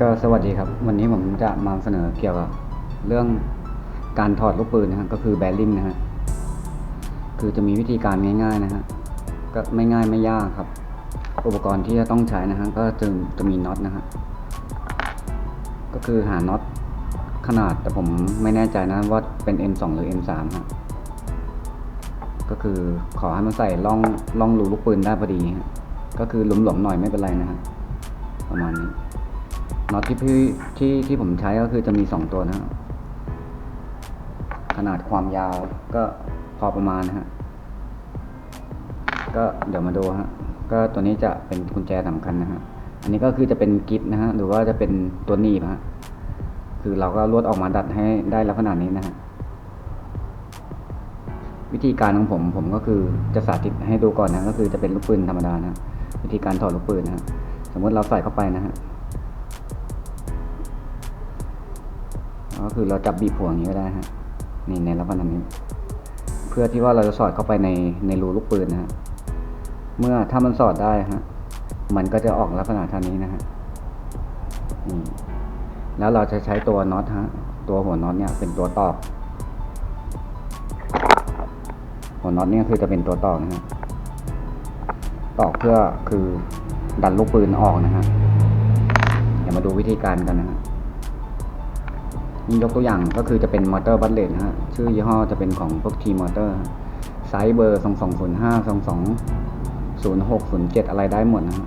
ก็สวัสดีครับ วันนี้ผมจะมาเสนอเกี่ยวกับเรื่องการถอดลูกปืนนะฮะก็คือแบริ่งนะฮะคือจะมีวิธีการง่ายๆนะฮะก็ไม่ง่ายไม่ยากครับ อุปกรณ์ที่จะต้องใช้นะฮะก็จะจะมีน็อตนะฮะก็คือหาน็อตขนาดแต่ผมไม่แน่ใจนะว่าเป็น M2 หรือ M3 ฮะก็คือขอให้มันใส่ล่องล่องรูลูกปืนได้พอดีฮะก็คือหลวมๆหน่อยไม่เป็นไรนะฮะประมาณนี้ น็อตที่พี่ที่ที่ผมใช้ก็คือจะมีสองตัวนะ ขนาดความยาวก็พอประมาณนะฮะ ก็เดี๋ยวมาดูฮะ ก็ตัวนี้จะเป็นกุญแจสำคัญนะฮะ อันนี้ก็คือจะเป็นกิฟนะฮะ หรือว่าจะเป็นตัวหนีบฮะ คือเราก็ลวดออกมาดัดให้ได้ลักษณะนี้นะฮะ วิธีการของผมผมก็คือจะสาธิตให้ดูก่อนนะ ก็คือจะเป็นลูกปืนธรรมดานะ วิธีการถอดลูกปืนนะฮะ สมมติเราใส่เข้าไปนะฮะ ก็คือเราจับบีบหัวอย่างนี้ก็ได้ฮะนี่ในลักษณะนี้ เพื่อที่ว่าเราจะสอดเข้าไปในในรูลูกปืนนะฮะเมื่อถ้ามันสอดได้ฮะมันก็จะออกลักษณะท่านี้นะฮะนี่แล้วเราจะใช้ตัวน็อตฮะตัวหัวน็อตเนี่ยเป็นตัวตอก หัวน็อตเนี่ยคือจะเป็นตัวตอกนะฮะตอกเพื่อคือดันลูกปืนออกนะฮะเดี๋ยวมาดูวิธีการกันนะฮะ ยกตัวอย่างก็คือจะเป็นมอเตอร์บัตเลตนะฮะ ชื่อยี่ห้อจะเป็นของพวกทีมอเตอร์ไซส์เบอร์สองสองศูนย์ห้าสองสองศูนย์หกศูนย์เจ็ดอะไรได้หมดนะฮะ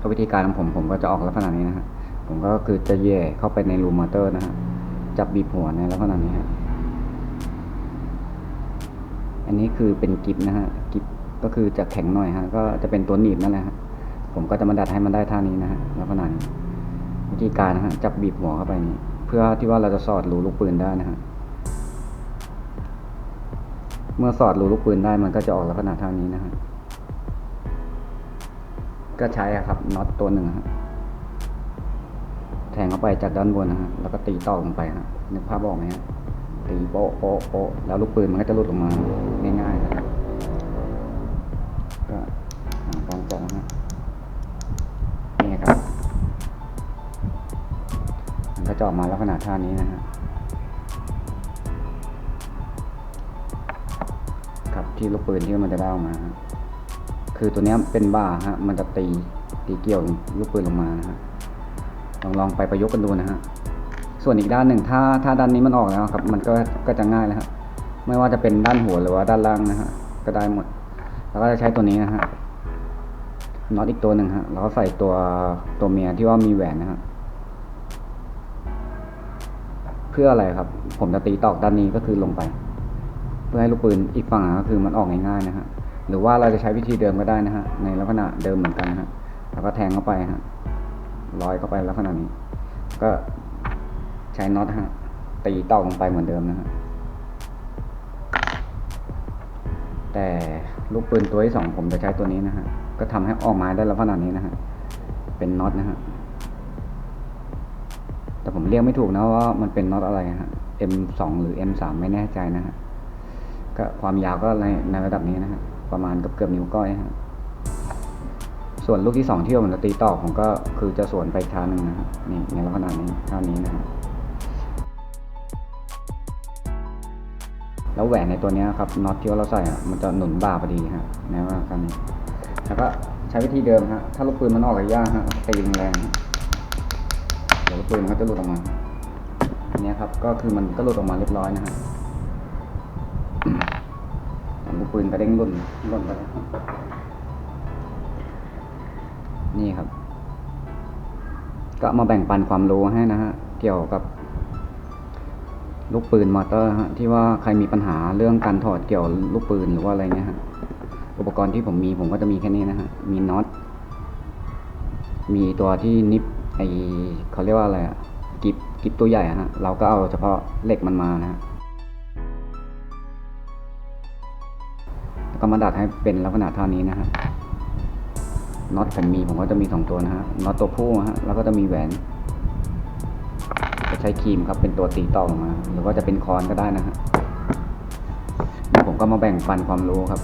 ก็วิธีการของผมผมก็จะออกลักษณะนี้นะฮะ ผมก็คือจะแย่เข้าไปในรูมอเตอร์นะฮะ จับบีบหัวในลักษณะนี้ฮะ อันนี้คือเป็นกิฟนะฮะ กิฟก็คือจะแข็งหน่อยฮะ ก็จะเป็นตัวหนีบนั่นแหละฮะ ผมก็จะมาดัดให้มันได้ท่านี้นะฮะลักษณะนี้ วิธีการนะฮะจับบีบหัวเข้าไปนี่เพื่อที่ว่าเราจะสอดรูลูกปืนได้นะฮะเมื่อสอดรูลูกปืนได้มันก็จะออกลักษณะทานี้นะฮะก็ใช้อะครับน็อตตัวหนึ่งฮะแทงเข้าไปจากด้านบนนะฮะแล้วก็ตีต่อลงไปฮะนึกภาพออกไหมฮะตีโป๊ะโป๊ะโป๊ะแล้วลูกปืนมันก็จะหลุดออกมาง่าย จะออกมาลักษณะท่านี้นะฮะครับที่ลูกปืนที่มันจะได้ออกมา คือตัวนี้เป็นบ่าฮะ มันจะตีตีเกี่ยวลูกปืนลงมานะฮะลองลองไปประยุกต์กันดูนะฮะส่วนอีกด้านหนึ่งถ้าถ้าด้านนี้มันออกแล้วครับ มันก็ก็จะง่ายแล้วครับไม่ว่าจะเป็นด้านหัวหรือว่าด้านล่างนะฮะก็ได้หมด แล้วก็จะใช้ตัวนี้นะฮะน็อตอีกตัวหนึ่งฮะแล้วก็ใส่ตัวตัวเมียที่ว่ามีแหวนนะฮะ พื่ออะไรครับ ผมจะตีตอกด้านนี้ก็คือลงไป เพื่อให้ลูกปืนอีกฝั่งก็คือมันออกง่ายๆนะฮะหรือว่าเราจะใช้วิธีเดิมก็ได้นะฮะในลักษณะเดิมเหมือนกันนะฮะแล้วก็แทงเข้าไปฮะร้อยเข้าไปลักษณะนี้ ก็ใช้น็อตฮะตีตอกลงไปเหมือนเดิมนะฮะแต่ลูกปืนตัวที่สองผมจะใช้ตัวนี้นะฮะก็ทำให้ออกมาได้ลักษณะนี้นะฮะเป็นน็อตนะฮะ แต่ผมเรียกไม่ถูกนะว่ามันเป็นน็อตอะไรฮะ M2 หรือ M3 ไม่แน่ใจนะฮะก็ความยาวก็ในในระดับนี้นะฮะประมาณเกือบเกือบนิ้วก้อยฮะส่วนลูกที่สองที่ผมจะตีต่อผมก็คือจะสวนไปอีกทางหนึ่งนะฮะนี่ในลักษณะนี้เท่านี้นะฮะแล้วแหวนในตัวนี้ครับน็อตที่เราใส่อะมันจะหนุนบ่าพอดีฮะในว่ากันนี้แล้วก็ใช้วิธีเดิมฮะถ้าลูกปืนมันออกระยะฮะตีแรง ปืนมันก็จะหลุดออกมาอันนี้ครับ ก็คือมันก็หลุดออกมาเรียบร้อยนะฮะลูกปืนกระเด้งหล่นหล่นไปแล้วนี่ครับ ก็มาแบ่งปันความรู้ให้นะฮะ เกี่ยวกับ ลูกปืนมอเตอร์ฮะที่ว่าใครมีปัญหาเรื่องการถอดเกี่ยวลูกปืนหรือว่าอะไรเงี้ยฮะ อุปกรณ์ที่ผมมีผมก็จะมีแค่นี้นะฮะ มีน็อต มีตัวที่นิบ ไอเขาเรียกว่าอะไรอะกิบกิบตัวใหญ่ฮะเราก็เอาเฉพาะเหล็กมันมานะฮะแล้วก็มาดัดให้เป็นลักษณะท่านี้นะฮะน็อตผมมีผมก็จะมีสองตัวนะฮะน็อตตัวผู้ฮะแล้วก็จะมีแหวนจะใช้ครีมครับเป็นตัวตีต่อกมา หรือว่าจะเป็นคอนก็ได้นะฮะนี่ผมก็มาแบ่งปันความรู้ครับ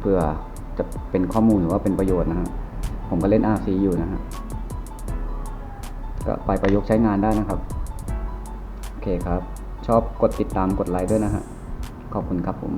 เพื่อจะเป็นข้อมูลหรือว่าเป็นประโยชน์นะฮะผมก็เล่น RC อยู่นะฮะ ก็ไปประยุกต์ใช้งานได้นะครับ โอเคครับ ชอบกดติดตามกดไลค์ด้วยนะฮะ ขอบคุณครับผม